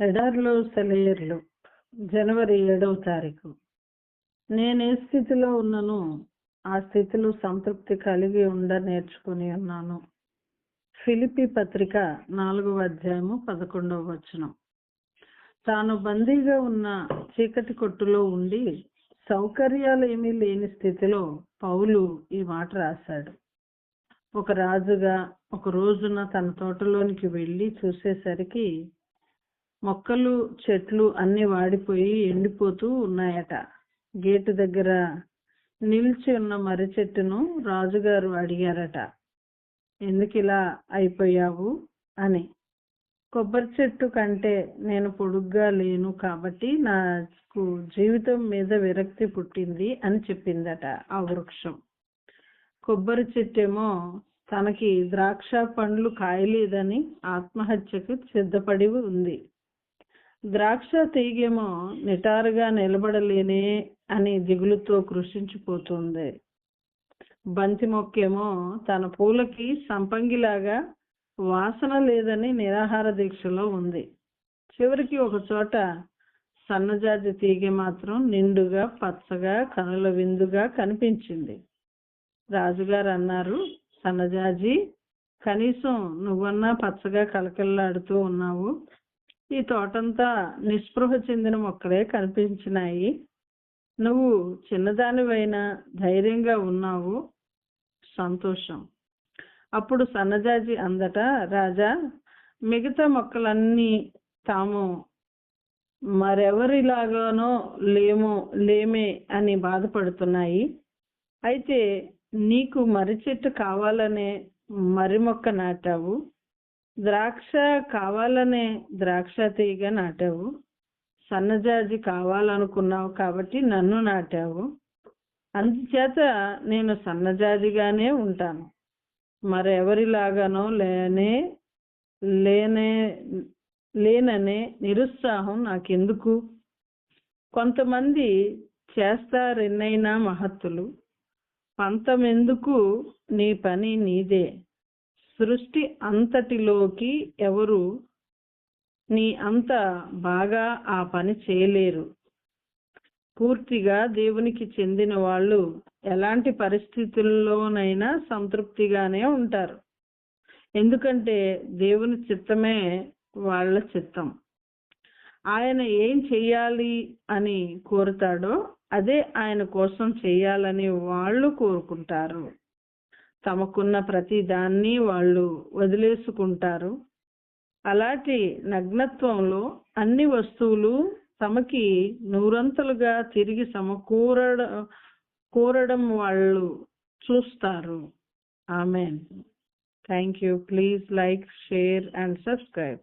ఎడార్లు సెలయర్లు జనవరి ఏడవ తారీఖు. నేను ఏ స్థితిలో ఉన్నను ఆ స్థితిలో సంతృప్తి కలిగి ఉండ నేర్చుకుని ఉన్నాను. ఫిలిపి పత్రిక నాలుగవ అధ్యాయము పదకొండవ వచనం. తాను బందీగా ఉన్న చీకటి కొట్టులో ఉండి సౌకర్యాలు ఏమీ లేని స్థితిలో పౌలు ఈ మాట రాశాడు. ఒక రాజుగా ఒక రోజున తన తోటలోనికి వెళ్ళి చూసేసరికి మొక్కలు చెట్లు అన్ని వాడిపోయి ఎండిపోతూ ఉన్నాయట. గేటు దగ్గర నిలిచి ఉన్న మర్రి చెట్టును రాజుగారు అడిగారట. ఎందుకు ఇలా అయిపోయావు? అని. కొబ్బరి చెట్టు కంటే నేను పొడుగ్గా లేను కాబట్టి నాకు జీవితం మీద విరక్తి పుట్టింది అని చెప్పిందట ఆ వృక్షం. కొబ్బరి చెట్టేమో తనకి ద్రాక్ష పండ్లు కాయలేదని ఆత్మహత్యకు సిద్ధపడి ఉంది. ద్రాక్ష తీగేమో నిటారుగా నిలబడలేనే అని దిగులుతో కృషించిపోతుంది. బంతి మొక్కేమో తన పూలకి సంపంగిలాగా వాసన లేదని నిరాహార దీక్షలో ఉంది. చివరికి ఒక చోట సన్నజాజి తీగ మాత్రం నిండుగా పచ్చగా కనుల విందుగా కనిపించింది. రాజుగారు అన్నారు సన్నజాజి కనీసం నువ్వన్నా పచ్చగా కలకల్లాడుతూ ఉన్నావు. ఈ తోటంతా నిస్పృహ చెందిన మొక్కలే కనిపించినాయి. నువ్వు చిన్నదానివైనా ధైర్యంగా ఉన్నావు. సంతోషం. అప్పుడు సన్నజాజి అందట రాజా మిగతా మొక్కలన్నీ తాము మరెవరిలాగానో లేమో లేమే అని బాధపడుతున్నాయి. అయితే నీకు మర్రి చెట్టు కావాలనే మర్రి మొక్క నాటావు. ద్రాక్ష కావాలనే ద్రాక్ష తీగ నాటావు. సన్నజాజి కావాలనుకున్నావు కాబట్టి నన్ను నాటావు. అందుచేత నేను సన్నజాజిగానే ఉంటాను. మరెవరిలాగానో లేనే లేనే లేననే నిరుత్సాహం నాకెందుకు? కొంతమంది చేస్తారెన్నైనా మహత్తులు. పంతమెందుకు నీ పని నీదే? సృష్టి అంతటిలోకి ఎవరు నీ అంత బాగా ఆ పని చేయలేరు. పూర్తిగా దేవునికి చెందిన వాళ్ళు ఎలాంటి పరిస్థితుల్లోనైనా సంతృప్తిగానే ఉంటారు. ఎందుకంటే దేవుని చిత్తమే వాళ్ళ చిత్తం. ఆయన ఏం చెయ్యాలి అని కోరుతాడో అదే ఆయన కోసం చేయాలని వాళ్ళు కోరుకుంటారు. తమకున్న ప్రతి దాన్ని వాళ్ళు వదిలేసుకుంటారు. అలాంటి నగ్నత్వంలో అన్ని వస్తువులు తమకి నూరంతలుగా తిరిగి సమకూరడ కూరడం వాళ్ళు చూస్తారు. Amen. Thank you please like share and subscribe